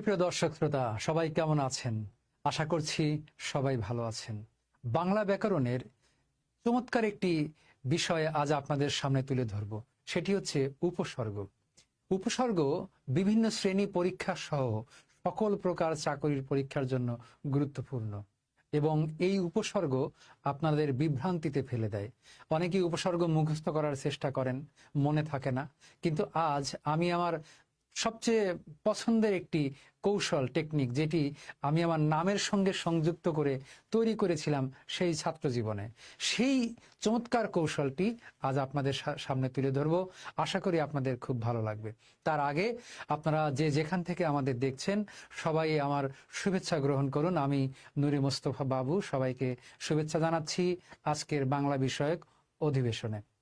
প্রিয় দর্শক শ্রোতা, সবাই কেমন আছেন? আশা করছি সবাই ভালো আছেন। বাংলা ব্যাকরণের চমৎকার একটি বিষয় আজ আপনাদের সামনে তুলে ধরব। সেটি হচ্ছে উপসর্গ। উপসর্গ বিভিন্ন শ্রেণি পরীক্ষা সহ সকল প্রকার চাকরির পরীক্ষার জন্য গুরুত্বপূর্ণ এবং এই উপসর্গ আপনাদের বিভ্রান্তিতে ফেলে দেয়। অনেকেই উপসর্গ মুখস্থ করার চেষ্টা করেন, মনে থাকে না। কিন্তু আজ আমি আমার সবচেয়ে পছন্দের একটি কৌশল টেকনিক যেটি আমি আমার নামের সঙ্গে সংযুক্ত করে তৈরি করেছিলাম সেই ছাত্র জীবনে। সেই চমৎকার কৌশলটি আজ আপনাদের সামনে তুলে ধরবো। আশা করি আপনাদের খুব ভালো লাগবে। তার আগে আপনারা যে যেখান থেকে আমাদের দেখছেন, সবাই আমার শুভেচ্ছা গ্রহণ করুন। আমি নুরি মোস্তফা বাবু সবাইকে শুভেচ্ছা জানাচ্ছি আজকের বাংলা বিষয়ক অধিবেশনে।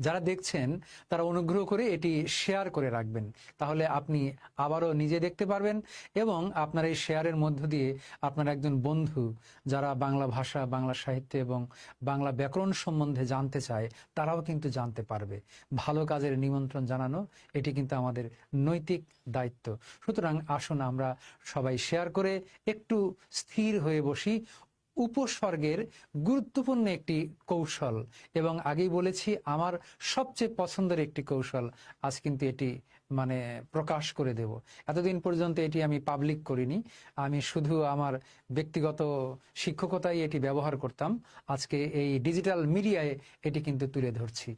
যারা দেখছেন, তারা অনুগ্রহ করে এটি শেয়ার করে রাখবেন। তাহলে আপনি আবারও নিজে দেখতে পারবেন এবং আপনার এই শেয়ারের মধ্য দিয়ে আপনার একজন বন্ধু যারা বাংলা ভাষা, বাংলা সাহিত্য এবং বাংলা ব্যাকরণ সম্বন্ধে জানতে চায়, তারাও কিন্তু জানতে পারবে। ভালো কাজের নিমন্ত্রণ জানানো, এটি কিন্তু আমাদের নৈতিক দায়িত্ব। সুতরাং আসুন আমরা সবাই শেয়ার করে একটু স্থির হয়ে বসি। উপসর্গের গুরুত্বপূর্ণ একটি কৌশল এবং আগেই বলেছি আমার সবচেয়ে পছন্দের একটি কৌশল। আজ কিন্তু এটি মানে প্রকাশ করে দেব। এতদিন পর্যন্ত এটি আমি পাবলিক করিনি। আমি শুধু আমার ব্যক্তিগত শিক্ষকতায় এটি ব্যবহার করতাম। আজকে এই ডিজিটাল মিডিয়ায় এটি কিন্তু তুলে ধরছি।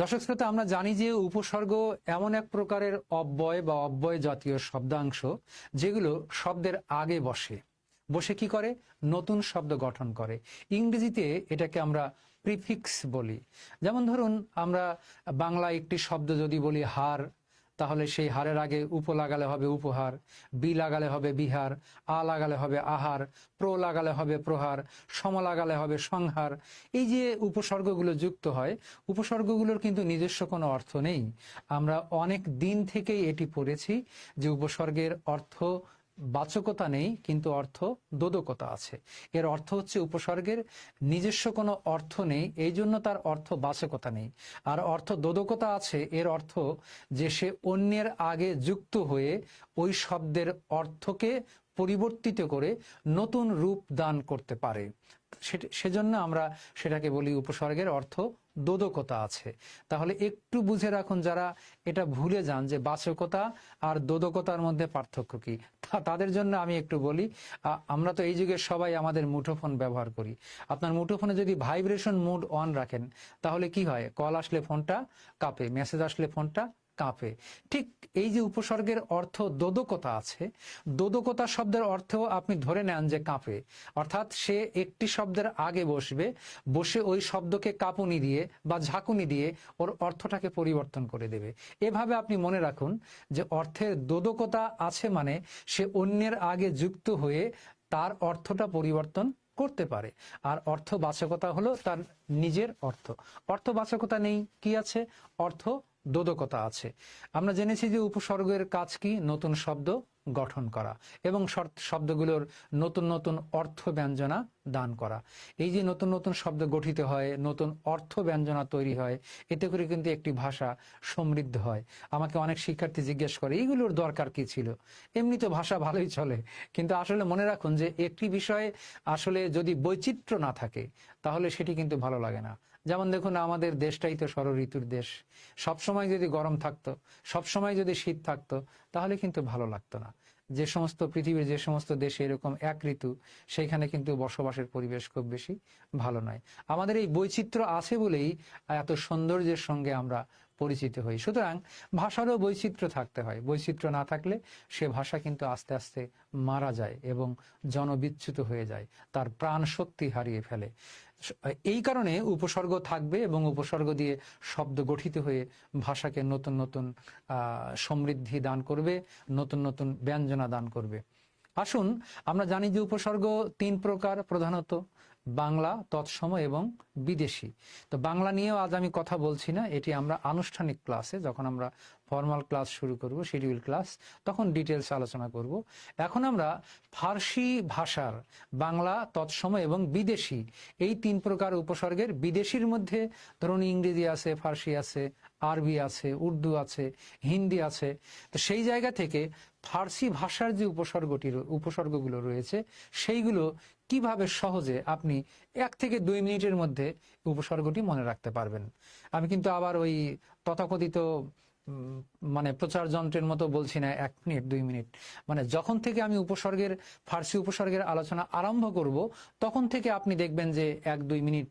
দর্শক শ্রোতা, আমরা জানি যে উপসর্গ এমন এক প্রকারের অব্যয় বা অব্যয় জাতীয় শব্দাংশ যেগুলো শব্দের আগে বসে। বসে কি করে? নতুন শব্দ গঠন করে। ইংরেজিতে এটাকে আমরা প্রিফিক্স বলি। যেমন ধরুন, আমরা বাংলা একটি শব্দ যদি বলি হার, তাহলে সেই হারের আগে উপ লাগালে হবে উপহার, বি লাগালে হবে বিহার, আ লাগালে হবে আহার, প্র লাগালে হবে প্রহার, সম লাগালে হবে সংহার। এই যে উপসর্গগুলো যুক্ত হয়, উপসর্গগুলোর কিন্তু নিজস্ব কোনো অর্থ নেই। আমরা অনেক দিন থেকেই এটি পড়েছি যে উপসর্গের অর্থ বাচকতা নেই, কিন্তু অর্থ দোদকতা আছে। এর অর্থ হচ্ছে উপসর্গের নিজস্ব কোনো অর্থ নেই, এই জন্য তার অর্থ বাচকতা নেই। আর অর্থ দোদকতা আছে, এর অর্থ যে সে অন্যের আগে যুক্ত হয়ে ওই শব্দের অর্থকে পরিবর্তিত করে নতুন রূপ দান করতে পারে। সেজন্য আমরা সেটাকে বলি উপসর্গের অর্থ দোদকতা আছে। তাহলে একটু বুঝে রাখুন যারা এটা ভুলে যান যে বাচকতা আর দোদকতার মধ্যে পার্থক্য কি। তাদের জন্য আমি একটু বলি আমরা তো এই যুগে সবাই আমাদের মুঠোফোন ব্যবহার করি। আপনার মুঠোফোনে যদি ভাইব্রেশন মুড অন রাখেন, তাহলে কি হয়? কল আসলে ফোনটা কাঁপে, মেসেজ আসলে ফোনটা কাঁপে। ঠিক এই যে উপসর্গের অর্থ দোদকতা আছে, দোদকতা শব্দের অর্থ আপনি ধরে নেন যে কাঁপে। অর্থাৎ সে একটি শব্দের আগে বসবে, বসে ওই শব্দকে কাঁপুনি দিয়ে বা ঝাঁকুনি দিয়ে ওর অর্থটাকে পরিবর্তন করে দেবে। এভাবে আপনি মনে রাখুন যে অর্থের দোদকতা আছে মানে সে অন্যের আগে যুক্ত হয়ে তার অর্থটা পরিবর্তন করতে পারে। আর অর্থবাচকতা হলো তার নিজের অর্থ। অর্থবাচকতা নেই, কি আছে? অর্থ দোদকতা আছে। আমরা জেনেছি যে উপসর্গের কাজ কি? নতুন শব্দ গঠন করা এবং শব্দগুলোর নতুন নতুন অর্থ ব্যঞ্জনা দান করা। এই যে নতুন নতুন শব্দ গঠিত হয়, নতুন অর্থ ব্যঞ্জনা তৈরি হয়, এতে করে কিন্তু একটি ভাষা সমৃদ্ধ হয়। আমাকে অনেক শিক্ষার্থী জিজ্ঞেস করে, এইগুলোর দরকার কি ছিল? এমনি তো ভাষা ভালোই চলে, কিন্তু আসলে মনে রাখুন যে একটি বিষয়ে আসলে যদি বৈচিত্র্য না থাকে, তাহলে সেটি কিন্তু ভালো লাগে না। যেমন দেখুন, আমাদের দেশটাই তো ঋতুর দেশ। সবসময় যদি গরম থাকতো, সবসময় যদি শীত থাকতো, তাহলে কিন্তু ভালো লাগতো না। যে সমস্ত পৃথিবীর যে সমস্ত দেশে এরকম এক ঋতু সেইখানে কিন্তু বসবাসের পরিবেশ খুব বেশি ভালো নয়। আমাদের এই বৈচিত্র্য আছে বলেই এত সৌন্দর্যের সঙ্গে আমরা পরিচিত হই। সুতরাং ভাষারও বৈচিত্র্য থাকতে হয়। বৈচিত্র্য না থাকলে সে ভাষা কিন্তু আস্তে আস্তে মারা যায় এবং জনবিচ্যুত হয়ে যায়। তার প্রাণ শক্তি হারিয়ে ফেলে। এই কারণে উপসর্গ থাকবে এবং উপসর্গ দিয়ে শব্দ গঠিত হয়ে ভাষাকে নতুন নতুন সমৃদ্ধি দান করবে, নতুন নতুন ব্যঞ্জনা দান করবে। আসুন, আমরা জানি যে উপসর্গ তিন প্রকার, প্রধানত বাংলা, তৎসম এবং বিদেশি। তো বাংলা নিয়েও আজ আমি কথা বলছি না, এটি আমরা আনুষ্ঠানিক ক্লাসে যখন আমরা ফর্মাল ক্লাস শুরু করব শিডিউল ক্লাস তখন ডিটেলস আলোচনা করব। এখন আমরা ফার্সি ভাষার, বাংলা, তৎসম এবং বিদেশি এই তিন প্রকার উপসর্গের বিদেশির মধ্যে ধরুন ইংরেজি আছে, ফার্সি আছে, আরবি আছে, উর্দু আছে, হিন্দি আছে, তো সেই জায়গা থেকে ফার্সি ভাষার যে উপসর্গটি উপসর্গগুলো রয়েছে, সেইগুলো কীভাবে সহজে আপনি এক থেকে দুই মিনিটের মধ্যে উপসর্গটি মনে রাখতে পারবেন। আমি কিন্তু আবার ওই তথাকথিত মানে প্রচার যন্ত্রের মতো বলছি না, এক মিনিট, দুই মিনিট। মানে যখন থেকে আমি উপসর্গের, ফার্সি উপসর্গের আলোচনা আরম্ভ করব, তখন থেকে আপনি দেখবেন যে এক, দুই মিনিট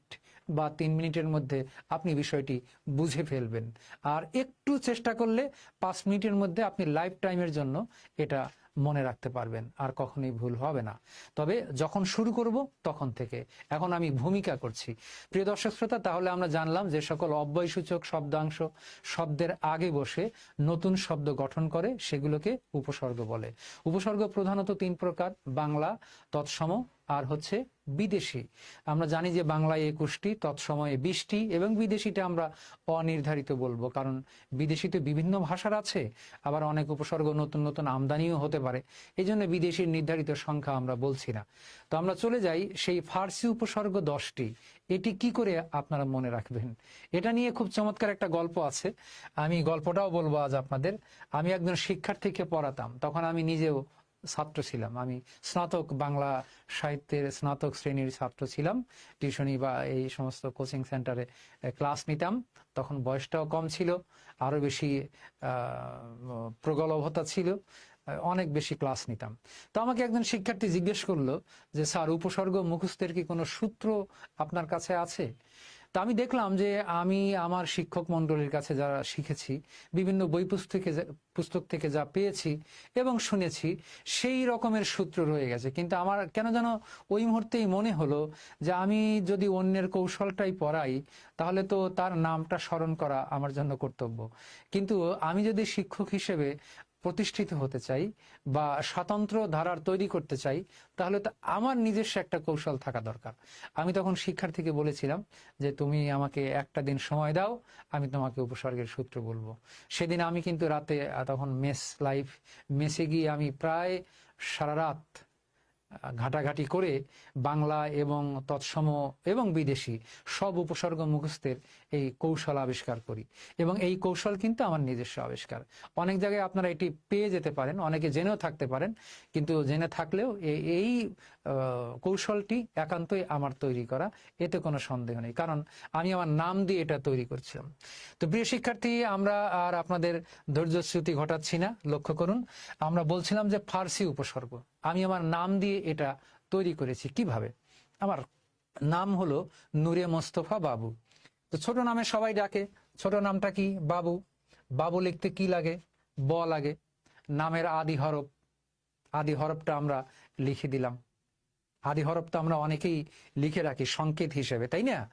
বা তিন মিনিটের মধ্যে আপনি বিষয়টি বুঝে ফেলবেন। আর একটু চেষ্টা করলে পাঁচ মিনিটের মধ্যে আপনি লাইফ টাইমের জন্য এটা মনে রাখতে পারবেন, আর কখনই ভুল হবে না। তবে যখন শুরু করব, তখন থেকে। এখন আমি ভূমিকা করছি। প্রিয় দর্শক শ্রোতা, তাহলে আমরা জানলাম যে সকল অব্যয়সূচক শব্দাংশ শব্দের আগে বসে নতুন শব্দ গঠন করে, সেগুলোকে উপসর্গ বলে। উপসর্গ প্রধানত তিন প্রকার, বাংলা, তৎসম আর হচ্ছে বিদেশি। আমরা জানি যে বাংলায় একুশটি, তৎসময়ে বিশটি এবং বিদেশিটা আমরা অনির্ধারিত বলব। কারণ বিদেশিতে বিভিন্ন ভাষার আছে, আবার অনেক উপসর্গ নতুন নতুন আমদানিও হতে পারে। এই জন্য বিদেশির নির্ধারিত সংখ্যা আমরা বলছি না। তো আমরা চলে যাই সেই ফার্সি উপসর্গ দশটি। এটি কি করে আপনারা মনে রাখবেন? এটা নিয়ে খুব চমৎকার একটা গল্প আছে। আমি গল্পটাও বলব আজ আপনাদের। আমি একজন শিক্ষার্থীকে পড়াতাম। তখন আমি নিজেও ছাত্র ছিলাম। আমি স্নাতক বাংলা সাহিত্যের স্নাতক শ্রেণির ছাত্র ছিলাম। টিউশনি বা এই সমস্ত কোচিং সেন্টারে ক্লাস নিতাম। তখন বয়সটাও কম ছিল আরও বেশি প্রগলভতা ছিল অনেক বেশি ক্লাস নিতাম। তো আমাকে একজন শিক্ষার্থী জিজ্ঞেস করল যে, স্যার, উপসর্গ মুখস্থের কি কোনো সূত্র আপনার কাছে আছে? তা আমি দেখলাম যে আমি আমার শিক্ষক মন্ডলীর কাছে যারা শিখেছি, বিভিন্ন বই পুস্তকে পুস্তক থেকে যা পেয়েছি এবং শুনেছি, সেই রকমের সূত্র রয়ে গেছে। কিন্তু আমার কেন যেন ওই মুহূর্তেই মনে হলো যে আমি যদি অন্যের কৌশলটাই পড়াই, তাহলে তো তার নামটা স্মরণ করা আমার জন্য কর্তব্য। কিন্তু আমি যদি শিক্ষক হিসেবে প্রতিষ্ঠিত হতে চাই বা স্বতন্ত্র ধারার তৈরি করতে চাই, তাহলে তো আমার নিজস্ব একটা কৌশল থাকা দরকার। আমি তখন শিক্ষার্থীকে বলেছিলাম যে, তুমি আমাকে একটা দিন সময় দাও, আমি তোমাকে উপসর্গের সূত্র বলব। সেদিন আমি কিন্তু রাতে, তখন মেস লাইফ, মেসে গিয়ে আমি প্রায় সারা রাত ঘাটাঘাটি করে বাংলা এবং তৎসম এবং বিদেশি সব উপসর্গ মুখস্থের এই কৌশল আবিষ্কার করি। এবং এই কৌশল কিন্তু আমার নিজস্ব আবিষ্কার। অনেক জায়গায় আপনারা এটি পেয়ে যেতে পারেন, অনেকে জেনেও থাকতে পারেন, কিন্তু জেনে থাকলেও এই কৌশলটি একান্তই আমার তৈরি করা, এতে কোনো সন্দেহ নেই। কারণ আমি আমার নাম দিয়ে এটা তৈরি করছিলাম। তো প্রিয় শিক্ষার্থী, আমরা আর আপনাদের ধৈর্যচ্যুতি ঘটাচ্ছি না, লক্ষ্য করুন। আমরা বলছিলাম যে ফার্সি উপসর্গ। আমি আমার নাম দিয়ে এটা তৈরি করেছি। কীভাবে? আমার নাম হলো নূরে মোস্তফা বাবু। তো ছোট নামে সবাই ডাকে। ছোট নামটা কি? বাবু। বাবু লিখতে কি লাগে? ব লাগে। নামের আদি হরফ। আদি হরফটা আমরা লিখে দিলাম। আদি হরফটা আমরা অনেকেই লিখে রাখি, সংকেত হিসেবে, তাই না?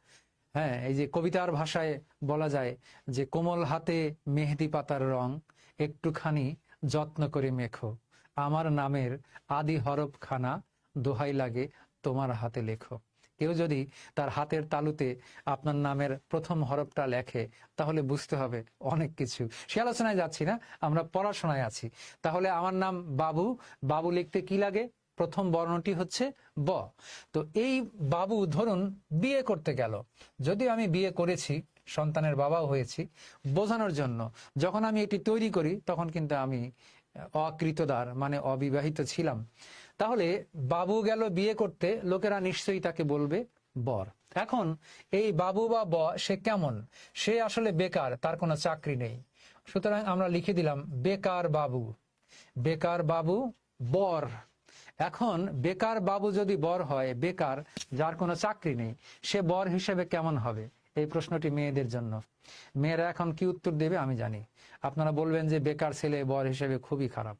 হ্যাঁ এই যে কবিতার ভাষায় বলা যায় যে, কোমল হাতে মেহেদি পাতার রং, একটুখানি যত্ন করে মেখো। আমার নামের আদি হরফ খানা দোহাই লাগে তোমার হাতে লেখো। কেউ যদি তার হাতের তালুতে আপনার নামের প্রথম হরফটা লেখে, তাহলে বুঝতে হবে অনেক কিছু। সে আলোচনায় যাচ্ছি না, আমরা পড়াশোনায় আছি। তাহলে আমার নাম বাবু বাবু লিখতে কি লাগে? প্রথম বর্ণটি হচ্ছে ব। তো এই বাবু ধরুন বিয়ে করতে গেল। যদি আমি বিয়ে করেছি, সন্তানের বাবাও হয়েছি, বোঝানোর জন্য। যখন আমি এটি তৈরি করি, তখন কিন্তু আমি অকৃতদার মানে অবিবাহিত ছিলাম। তাহলে বাবু গেল বিয়ে করতে, লোকেরা নিশ্চয়ই তাকে বলবে, বর। এখন এই বাবু বা ব, সে কেমন? সে আসলে বেকার, তার কোনো চাকরি নেই। সুতরাং আমরা লিখে দিলাম, বেকার বাবু। বেকার বাবু, বর। এখন বেকার বাবু যদি বর হয়, বেকার, যার কোনো চাকরি নেই, সে বর হিসেবে কেমন হবে? এই প্রশ্নটি মেয়েদের জন্য। মেয়েরা এখন কি উত্তর দেবে আমি জানি। আপনারা বলবেন যে বেকার ছেলে বর হিসেবে খুবই খারাপ।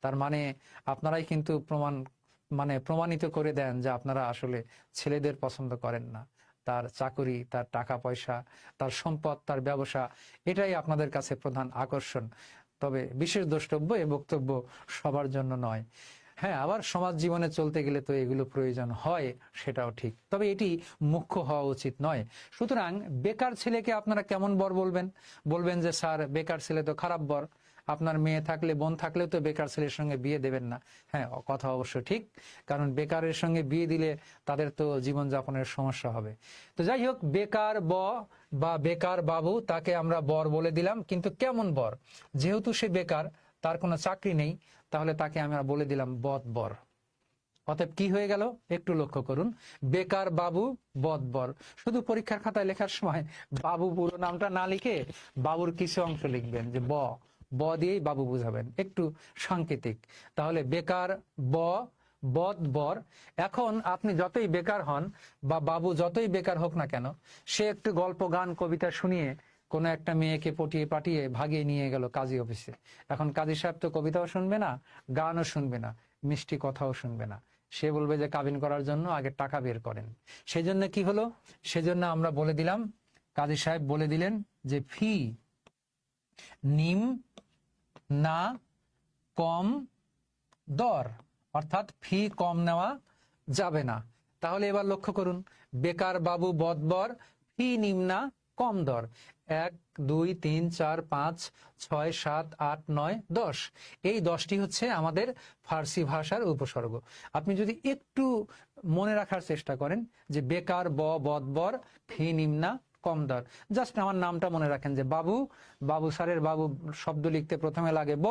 তার মানে আপনারাই কিন্তু প্রমাণ মানে প্রমাণিত করে দেন যে আপনারা আসলে ছেলেদের পছন্দ করেন না। তার চাকুরি, তার টাকা পয়সা, তার সম্পদ, তার ব্যবসা, এটাই আপনাদের কাছে প্রধান আকর্ষণ। তবে বিশেষ দ্রষ্টব্য এ বক্তব্য সবার জন্য নয়। হ্যাঁ আবার সমাজ জীবনে চলতে গেলে তো এগুলো প্রয়োজন হয়, সেটাও ঠিক। তবে এটি মুখ্য হওয়া উচিত নয়। সুতরাং বেকার ছেলেকে আপনারা কেমন বর বলবেন? বলবেন যে, স্যার, বেকার ছেলে তো খারাপ বর। আপনার মেয়ে থাকলে, বোন থাকলেও তো বেকার ছেলের সঙ্গে বিয়ে দেবেন না। হ্যাঁ কথা অবশ্য ঠিক। কারণ বেকারের সঙ্গে বিয়ে দিলে তাদের তো জীবনযাপনের সমস্যা হবে। তো যাই হোক, বেকার ব বা বেকার বাবু, তাকে আমরা বর বলে দিলাম। কিন্তু কেমন বর? যেহেতু সে বেকার, তার কোনো চাকরি নেই, তাহলে তাকে আমরা বলে দিলাম বদ বর। অতএব কি হয়ে গেল? একটু লক্ষ্য করুন। বেকার বাবু বদবর শুধু পরীক্ষার খাতায় লেখার সময় বাবু পুরো নামটা না লিখে বাবুর কিছু অংশ লিখবেন, যে ব। ব দিয়েই বাবু বুঝাবেন। একটু সাংকেতিক। তাহলে বেকার, ব, বদ, বর। এখন আপনি যতই বেকার হন বা বাবু যতই বেকার হোক না কেন, সে একটু গল্প, গান, কবিতা শুনিয়ে কোনো একটা মেয়েকে পটিয়ে পাঠিয়ে ভাগিয়ে নিয়ে গেল কাজী অফিসে। এখন কাজী সাহেব তো কবিতাও শুনবে না, গানও শুনবে না, মিষ্টি কথাও শুনবে না। সে বলবে যে কাবিন করার জন্য আগে টাকা বের করেন। সেই জন্য কি হলো? সেজন্য আমরা বলে দিলাম, কাজী সাহেব বলে দিলেন যে ফি, নিম না, কম, দর। অর্থাৎ ফি কম নেওয়া যাবে না। তাহলে এবার লক্ষ্য করুন, বেকার বাবু বদবর, ফি নিম্না, কম দর। এক, দুই, তিন, চার, পাঁচ, ছয়, সাত, আট, নয়, দশ। এই দশটি হচ্ছে আমাদের ফার্সি ভাষার উপসর্গ। আপনি যদি একটু মনে রাখার চেষ্টা করেন যে বেকার ব বদবর, ফি নিম্না কম দর। জাস্ট আমার নামটা মনে রাখেন যে বাবু বাবু স্যারের বাবু শব্দ লিখতে প্রথমে লাগে ব,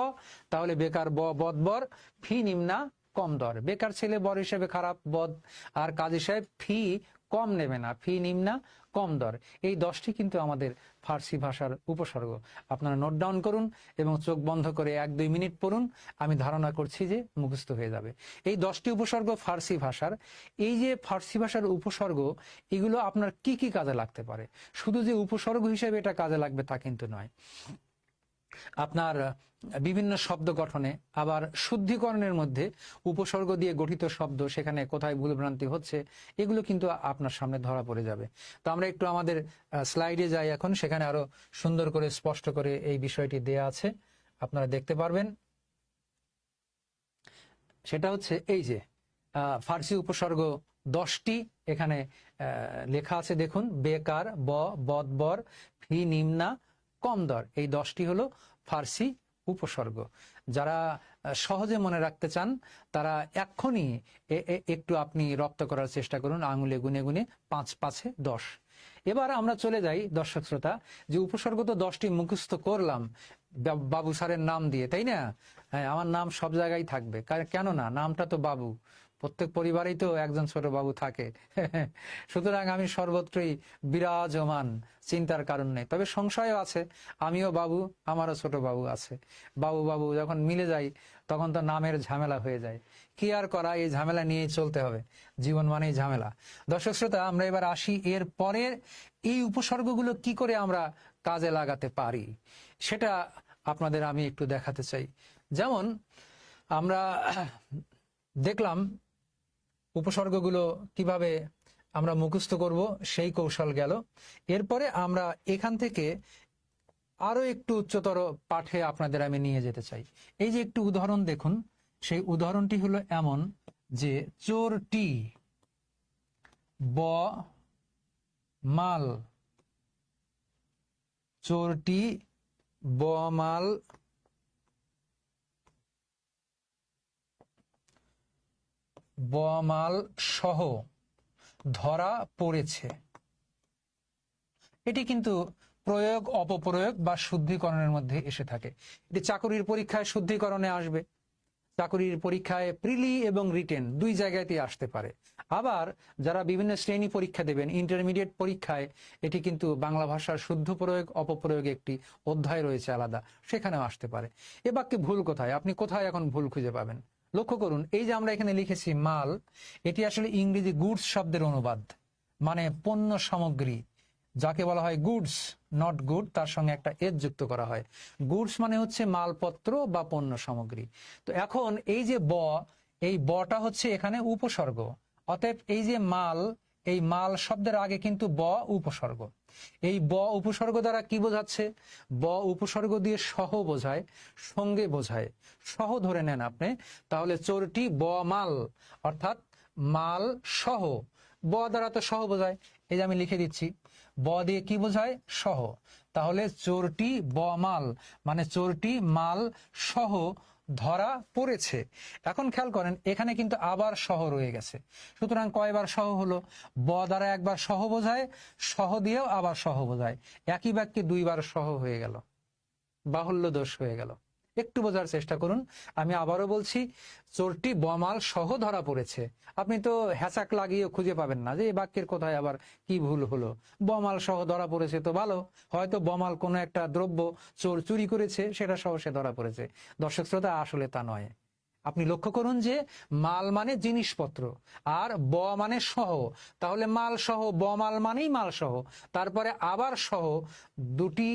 তাহলে বেকার ব বদবর ফি, নিম্না, কম দর। বেকার ছেলে বর হিসেবে খারাপ, বদ, আর কাজী সাহেব, ফি কম নেবে না, ফি নিম্না কম দর। এই দশটি কিন্তু আমাদের ফার্সি ভাষার উপসর্গ। আপনারা নোট ডাউন করুন এবং চোখ বন্ধ করে এক দুই মিনিট পড়ুন। আমি ধারণা করছি যে মুখস্থ হয়ে যাবে। এই দশটি উপসর্গ ফার্সি ভাষার। এই যে ফার্সি ভাষার উপসর্গ, এগুলো আপনার কি কি কাজে লাগতে পারে? শুধু যে উপসর্গ হিসেবে এটা কাজে লাগবে তা কিন্তু নয়। আপনার বিভিন্ন শব্দ গঠনে, আবার শুদ্ধিকরণের মধ্যে উপসর্গ দিয়ে গঠিত শব্দ সেখানে কোথায় ভুলভ্রান্তি হচ্ছে, এগুলো কিন্তু আপনার সামনে ধরা পড়ে যাবে। তো আমরা একটু আমাদের স্লাইডে যাই এখন, সেখানে আরও সুন্দর করে স্পষ্ট করে এই বিষয়টি দেয়া আছে। আপনারা দেখতে পারবেন। সেটা হচ্ছে এই যে ফার্সি উপসর্গ দশটি এখানে লেখা আছে। দেখুন, বেকার, ব, বদবর, ফি, নিম্না কম দর। এই দশটি হলো ফার্সি উপসর্গ। যারা সহজে মনে রাখতে চান, তারা এক্ষুনি একটু আপনি রপ্ত করার চেষ্টা করুন আঙুলে গুনে গুনে পাঁচ পাঁচে দশ। এবার আমরা চলে যাই দর্শক শ্রোতা, যে উপসর্গ তো দশটি মুখস্থ করলাম বাবু স্যারের নাম দিয়ে, তাই না? হ্যাঁ আমার নাম সব জায়গায় থাকবে। কার- কেন না নামটা তো বাবু। প্রত্যেক পরিবারেই তো একজন ছোট বাবু থাকে। সুতরাং আমি সর্বত্রই বিরাজমান, চিন্তার কারণ নেই। তবে সংশয়ও আছে, আমিও বাবু, আমারও ছোট বাবু আছে। বাবু বাবু যখন মিলে যাই তখন তো নামের ঝামেলা হয়ে যায়। কি আর করা, এই ঝামেলা নিয়েই চলতে হবে। জীবন মানেই ঝামেলা। দর্শক শ্রোতা, আমরা এবার আসি এর পরের এই উপসর্গগুলো কি করে আমরা কাজে লাগাতে পারি? সেটা আপনাদের আমি একটু দেখাতে চাই। যেমন, আমরা দেখলাম উপসর্গগুলো কীভাবে আমরা মুখস্থ করব, সেই কৌশল গেল। এরপরে আমরা এখান থেকে আরও একটু উচ্চতর পাঠে আপনাদের আমি নিয়ে যেতে চাই। এই যে একটু উদাহরণ দেখুন, সেই উদাহরণটি হলো এমন যে চোরটি ব, মাল চোরটি বমাল বমাল সহ ধরা পড়েছে। এটি কিন্তু প্রয়োগ, অপপ্রয়োগ বা শুদ্ধিকরণের মধ্যে এসে থাকে। এটি চাকরির পরীক্ষায় শুদ্ধিকরণে আসবে। চাকরির পরীক্ষায় প্রিলি এবং রিটেন দুই জায়গাতেই আসতে পারে। আবার যারা বিভিন্ন শ্রেণি পরীক্ষা দেবেন, ইন্টারমিডিয়েট পরীক্ষায় এটি কিন্তু বাংলা ভাষার শুদ্ধ প্রয়োগ, অপপ্রয়োগ একটি অধ্যায় রয়েছে আলাদা, সেখানেও আসতে পারে। এ বাক্যে ভুল কোথায়? আপনি কোথায় এখন ভুল খুঁজে পাবেন? লক্ষ্য করুন, এই যে আমরা এখানে লিখেছি মাল, এটি আসলে ইংরেজি গুডস শব্দের অনুবাদ মানে পণ্য সামগ্রী, যাকে বলা হয় গুডস নট গুড তার সঙ্গে একটা এজ যুক্ত করা হয়। গুডস মানে হচ্ছে মালপত্র বা পণ্য সামগ্রী। তো এখন এই যে ব, এই বটা হচ্ছে এখানে উপসর্গ, অতএব এই যে মাল, এই মাল শব্দের আগে কিন্তু ব উপসর্গ। এই ব উপসর্গ দ্বারা কি বোঝাচ্ছে? ব উপসর্গ দিয়ে সহ বোঝায়, সঙ্গে বোঝায়। সহ ধরে নেন আপনি, তাহলে চোরটি ব মাল, অর্থাৎ মাল সহ। ব দ্বারা তো সহ বোঝায়, এই যে আমি লিখে দিচ্ছি। ব দিয়ে কি বোঝায়? সহ। তাহলে চোরটি ব মাল মানে চোরটি মাল সহ ধরা পড়েছে। এখন খেয়াল করেন, এখানে কিন্তু আবার সহ রয়ে গেছে। সুতরাং কয়বার সহ হলো? ব দ্বারা একবার সহ বোঝায়, সহ দিয়েও আবার সহ বোঝায়। একই বাক্যে দুইবার সহ হয়ে গেল। বাহুল্য দোষ হয়ে গেল। একটু বোঝার চেষ্টা করুন। আমি আবারও বলছি, চোরটি বমাল সহ ধরা পড়েছে। আপনি তো হ্যাচাক লাগিয়ে খুঁজে পাবেন না যে এই বাক্যের কোথায় আবার কি ভুল হলো। বমাল সহ ধরা পড়েছে তো ভালো, হয়তো বমাল কোনো একটা দ্রব্য চোর চুরি করেছে, সেটা সহ সে ধরা পড়েছে। দর্শক শ্রোতা, আসলে তা নয়। আপনি লক্ষ্য করুন যে মাল মানে জিনিসপত্র, আর ব মানে সহ। তাহলে মাল সহ ব মাল মানেই মাল সহ। তারপরে আবার সহ, দুটি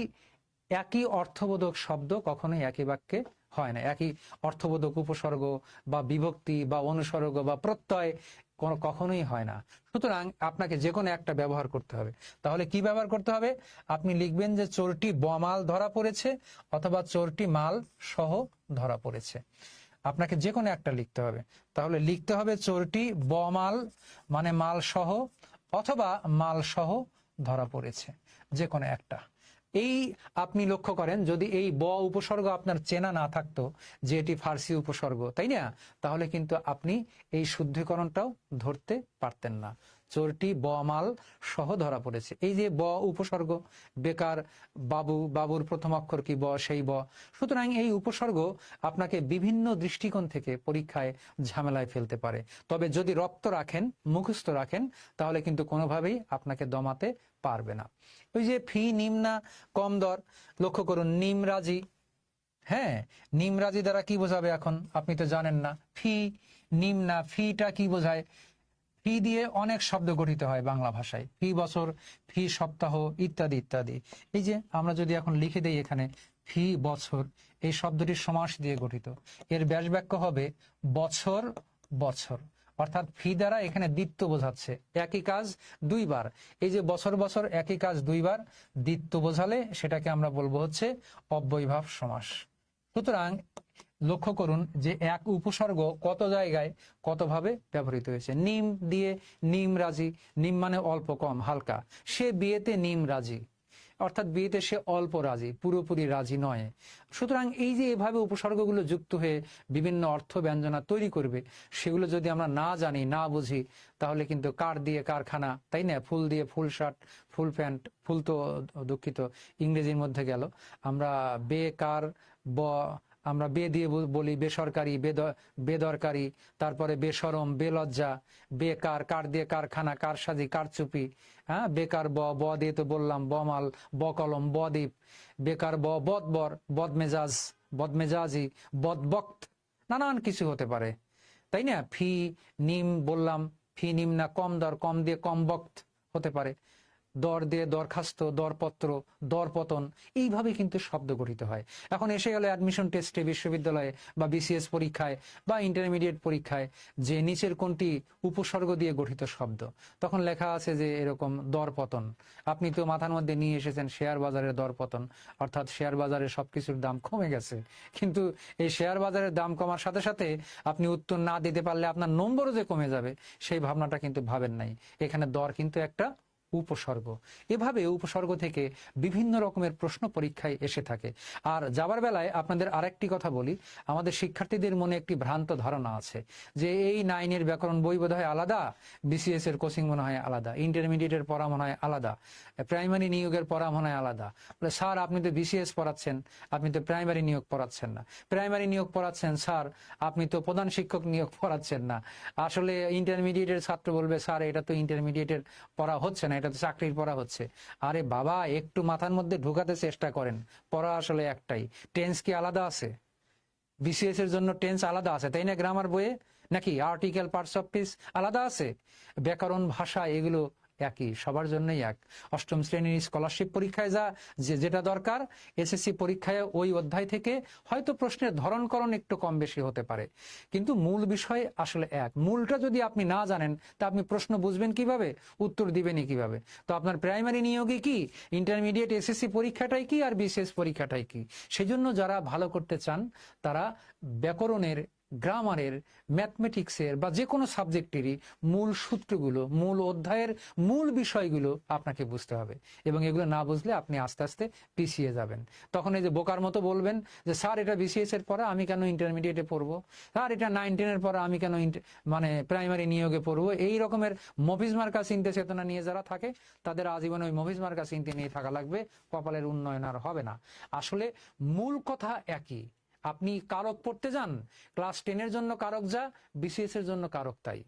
একই অর্থবোধক শব্দ কখনোই একই বাক্যে হয় না। একই অর্থবোধক উপসর্গ বা বিভক্তি বা অনুসর্গ বা প্রত্যয় কোনো কখনোই হয় না। সুতরাং আপনাকে যে কোনো একটা ব্যবহার করতে হবে। তাহলে কি ব্যবহার করতে হবে? আপনি লিখবেন যে চোরটি বমাল ধরা পড়েছে অথবা চোরটি মাল সহ ধরা পড়েছে। আপনাকে যে কোনো একটা লিখতে হবে। তাহলে লিখতে হবে চোরটি বমাল মানে মাল সহ অথবা মাল সহ ধরা পড়েছে। যে কোনো একটা। এই আপনি লক্ষ্য করেন, যদি এই ব উপসর্গ আপনার চেনা না থাকতো, যে এটি ফার্সি উপসর্গ, তাই না? তাহলে কিন্তু আপনি এই শুদ্ধিকরণটাও ধরতে পারতেন না। চোরটি ব মাল সহ ধরা পড়েছে। এই যে ব উপসর্গ, বেকার বাবু, বাবুর প্রথম অক্ষর কি ব, সেই ব। সুতরাং এই উপসর্গ আপনাকে বিভিন্ন দৃষ্টিকোণ থেকে পরীক্ষায় ঝামেলায় ফেলতে পারে। তবে যদি রপ্ত রাখেন, মুখস্থ রাখেন, তাহলে কিন্তু কোনোভাবেই আপনাকে দমাতে পারবে না। ওই যে ফি, নিম্না কম দর, লক্ষ্য করুন নিমরাজি হ্যাঁ নিমরাজি দ্বারা কি বোঝাবে এখন? আপনি তো জানেন না। ফি, নিম্না ফিটা কি বোঝায়? ফি দিয়ে অনেক শব্দ গঠিত হয় বাংলা ভাষায়। ফি বছর, ফি সপ্তাহ, ইত্যাদি ইত্যাদি। এই যে আমরা যদি এখন লিখে দেই এখানে, ফি বছর, এই শব্দটি সমাস দিয়ে গঠিত। এর ব্যাস বাক্য হবে বছর বছর। অর্থাৎ ফি দ্বারা এখানে দ্বিত্ব বোঝাচ্ছে। একই কাজ দুইবার। এই যে বছর বছর, একই কাজ দুইবার, দ্বিত্ব বোঝালে সেটাকে আমরা বলব হচ্ছে অব্যয়ভাব সমাস। সুতরাং লক্ষ্য করুন যে এক উপসর্গ কত জায়গায় কতভাবে ব্যবহৃত হয়েছে। নিম দিয়ে নিম রাজি, নিম মানে অল্প কম, হালকা। সে বিয়েতে নিম রাজি, অর্থাৎ বিয়েতে সে অল্প রাজি, পুরোপুরি রাজি নয়। সুতরাং এই যে এভাবে উপসর্গগুলো যুক্ত হয়ে বিভিন্ন অর্থ ব্যঞ্জনা তৈরি করবে, সেগুলো যদি আমরা না জানি, না বুঝি, তাহলে কিন্তু কার দিয়ে কারখানা, তাই না? ফুল দিয়ে ফুল শার্ট, ফুল প্যান্ট, ফুল তো দুঃখিত, ইংরেজির মধ্যে গেল। আমরা বেকার, ব আমরা বে দিয়ে বলি বেসরকারি, বেদ- বেদরকারি, তারপরে বেসরম, বেলজ্জা, বেকার, কার দিয়ে কারখানা, কার কারসাজি কারচুপি হ্যাঁ? বেকার ব ব দিয়ে তো বললাম, বমাল বকলম বদ্বীপ বেকার ব বদবর বদমেজাজ বদমেজাজি বদবক্ত নানান কিছু হতে পারে। তাই না? ফি, নিম বললাম, ফি, নিম না কম দর, কম দিয়ে কম বক্ত হতে পারে। দর দিয়ে দরখাস্ত, দরপত্র, দরপতন, এইভাবে কিন্তু শব্দ গঠিত হয়। এখন এসে গেল অ্যাডমিশন টেস্টে বিশ্ববিদ্যালয়ে বা বিসিএস পরীক্ষায় বা ইন্টারমিডিয়েট পরীক্ষায় যে নিচের কোনটি উপসর্গ দিয়ে গঠিত শব্দ। তখন লেখা আছে যে এরকম দরপতন। আপনি তো মাথার মধ্যে নিয়ে এসেছেন শেয়ার বাজারের দরপতন। অর্থাৎ শেয়ার বাজারে সবকিছুর দাম কমে গেছে। কিন্তু এই শেয়ার বাজারের দাম কমার সাথে সাথে আপনি উত্তর না দিতে পারলে আপনার নম্বরও যে কমে যাবে, সেই ভাবনাটা কিন্তু ভাবেন নাই। এখানে দর কিন্তু একটা উপসর্গ। এভাবে উপসর্গ থেকে বিভিন্ন রকমের প্রশ্ন পরীক্ষায় এসে থাকে। আর যাবার বেলায় আপনাদের আরেকটি কথা বলি। আমাদের শিক্ষার্থীদের মনে একটি ভ্রান্ত ধারণা আছে যে এই নাইনের ব্যাকরণ বই বোধ হয় আলাদা বিসিএস এর কোচিং মনে হয় আলাদা, ইন্টারমিডিয়েটের পড়া মনে হয় আলাদা, প্রাইমারি নিয়োগের পড়া মনে হয় আলাদা। স্যার, আপনি তো বিসিএস পড়াচ্ছেন, আপনি তো প্রাইমারি নিয়োগ পড়াচ্ছেন না। প্রাইমারি নিয়োগ পড়াচ্ছেন, স্যার, আপনি তো প্রধান শিক্ষক নিয়োগ পড়াচ্ছেন না। আসলে ইন্টারমিডিয়েটের ছাত্র বলবে, স্যার, এটা তো ইন্টারমিডিয়েটের পড়া হচ্ছে না এটা তো চাকরির পড়া হচ্ছে। আরে বাবা, একটু মাথার মধ্যে ঢুকাতে চেষ্টা করেন। পড়া আসলে একটাই। টেন্স কি আলাদা আছে? বিসিএস এর জন্য টেন্স আলাদা আছে, তাই না গ্রামার বইয়ে? নাকি আর্টিকেল পার্টস অফ পিস আলাদা আছে? ব্যাকরণ, ভাষা, এগুলো একই, সবার জন্যই এক। অষ্টম শ্রেণির স্কলারশিপ পরীক্ষায় যা যে যেটা দরকার এসএসসি পরীক্ষায় ওই অধ্যায় থেকে হয়তো প্রশ্নের ধরনকরণ একটু কম বেশি হতে পারে। কিন্তু মূল বিষয় আসলে এক। মূলটা যদি আপনি না জানেন, তা আপনি প্রশ্ন বুঝবেন কীভাবে? উত্তর দিবেনই কীভাবে? তো আপনার প্রাইমারি নিয়োগে কি? ইন্টারমিডিয়েট এসএসসি পরীক্ষাটাই কি আর বিসিএস পরীক্ষাটাই কি? সেজন্য যারা ভালো করতে চান, তারা ব্যাকরণের গ্রামারের, ম্যাথমেটিক্সের বা যে কোনো সাবজেক্টেরই মূল সূত্রগুলো, মূল অধ্যায়ের মূল বিষয়গুলো আপনাকে বুঝতে হবে এবং এগুলো না বুঝলে আপনি আস্তে আস্তে পিছিয়ে যাবেন। তখন এই যে বোকার মতো বলবেন যে, স্যার, এটা বিসিএস এর পরে আমি কেন ইন্টারমিডিয়েটে পড়ব? স্যার, এটা নাইন টেনের পরে আমি কেন মানে প্রাইমারি নিয়োগে পড়ব? এই রকমের মফিজ মার্কা চিন্তা চেতনা নিয়ে যারা থাকে, তাদের আজীবনে ওই মফিজ মার্কা চিনতে নিয়ে থাকা লাগবে। কপালের উন্নয়ন আর হবে না। আসলে মূল কথা একই। আপনি কারক পড়তে যান ক্লাস টেনের জন্য কারক যা বিসিএস এর জন্য কারক তাই।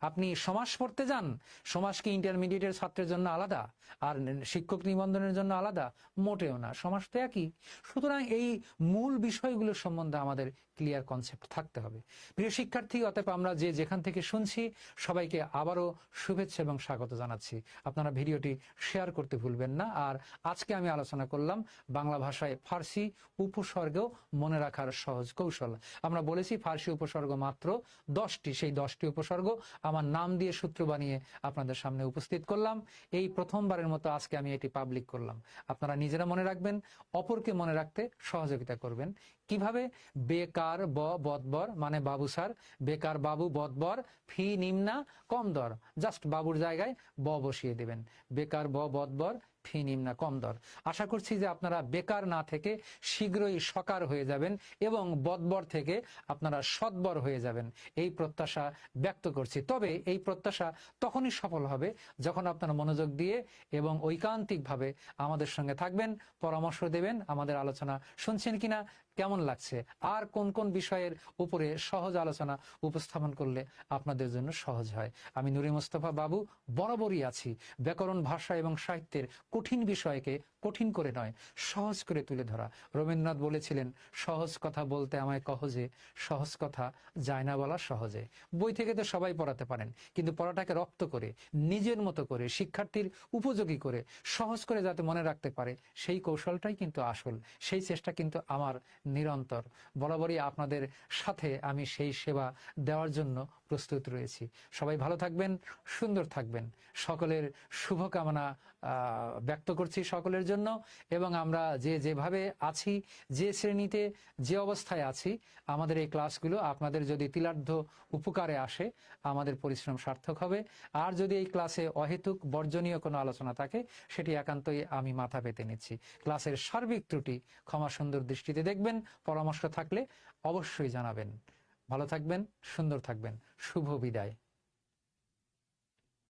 আপনি সমাজ পড়তে যান। সমাজ কি ইন্টারমিডিয়েটের ছাত্রের জন্য আলাদা, আর শিক্ষক নিবন্ধনের জন্য আলাদা, মোটেও না। সমাজ তো একই। সুতরাং এই মূল বিষয়গুলো সম্বন্ধে আমাদের ক্লিয়ার কনসেপ্ট থাকতে হবে। প্রিয় শিক্ষার্থী, অতএব আমরা যে যেখান থেকে শুনছি, সবাইকে আবারও শুভেচ্ছা এবং স্বাগত জানাচ্ছি। আপনারা ভিডিওটি শেয়ার করতে ভুলবেন না। আর আজকে আমি আলোচনা করলাম বাংলা ভাষায় ফার্সি উপসর্গেও মনে রাখার সহজ কৌশল। আমরা বলেছি ফার্সি উপসর্গ মাত্র দশটি। সেই দশটি উপসর্গ আমার নাম দিয়ে সূত্র বানিয়ে আপনাদের সামনে উপস্থিত করলাম। এই প্রথমবারের মতো আজকে আমি এটি পাবলিক করলাম। আপনারা নিজেরা মনে রাখবেন, অপরকে মনে রাখতে সহযোগিতা করবেন। কীভাবে? বেকার ব, বদবর মানে বাবু স্যার। বেকার বাবু, বদবর, ফি, নিম্না, কম দর। জাস্ট বাবুর জায়গায় ব বসিয়ে দেবেন। বেকার ব, বদবর ফি নিম্না কম দর। আশা করছি যে আপনারা বেকার না থেকে শীঘ্রই সকার হয়ে যাবেন এবং বদবর থেকে আপনারা সৎবর হয়ে যাবেন। এই প্রত্যাশা ব্যক্ত করছি। তবে এই প্রত্যাশা তখনই সফল হবে যখন আপনারা মনোযোগ দিয়ে এবং ঐকান্তিকভাবে আমাদের সঙ্গে থাকবেন, পরামর্শ দেবেন, আমাদের আলোচনা শুনছেন কিনা কেমন লাগছে? আর কোন কোন বিষয়ের উপরে সহজ আলোচনা উপস্থাপন করলে আপনাদের জন্য সহজ হয়? আমি নুরি মোস্তফা বাবু, বরাবরই আছি। ব্যাকরণ, ভাষা এবং সাহিত্যের কঠিন বিষয়কে কঠিন করে নয়, সহজ করে তুলে ধরা। রবীন্দ্রনাথ বলেছিলেন, সহজ কথা বলতে আমায় কহজে সহজ কথা যায় না বলা সহজে। বই থেকে তো সবাই পড়াতে পারেন, কিন্তু পড়াটাকে রপ্ত করে, নিজের মতো করে, শিক্ষার্থীর উপযোগী করে, সহজ করে যাতে মনে রাখতে পারে, সেই কৌশলটাই কিন্তু আসল। সেই চেষ্টা কিন্তু আমার নিরন্তর। বরাবরই আপনাদের সাথে আমি সেই সেবা দেওয়ার জন্য প্রস্তুত রয়েছি। সবাই ভালো থাকবেন, সুন্দর থাকবেন। সকলের শুভকামনা ব্যক্ত করছি সকলের জন্য এবং আমরা যে যেভাবে আছি, যে শ্রেণীতে, যে অবস্থায় আছি, আমাদের এই ক্লাসগুলো আপনাদের যদি তিলার্ধ উপকারে আসে, আমাদের পরিশ্রম সার্থক হবে। আর যদি এই ক্লাসে অহেতুক, বর্জনীয় কোনো আলোচনা থাকে, সেটি একান্তই আমি মাথা পেতে নিচ্ছি। ক্লাসের সার্বিক ত্রুটি ক্ষমা সুন্দর দৃষ্টিতে দেখবেন, পরামর্শ থাকলে অবশ্যই জানাবেন। ভালো থাকবেন সুন্দর থাকবেন। শুভ বিদায়।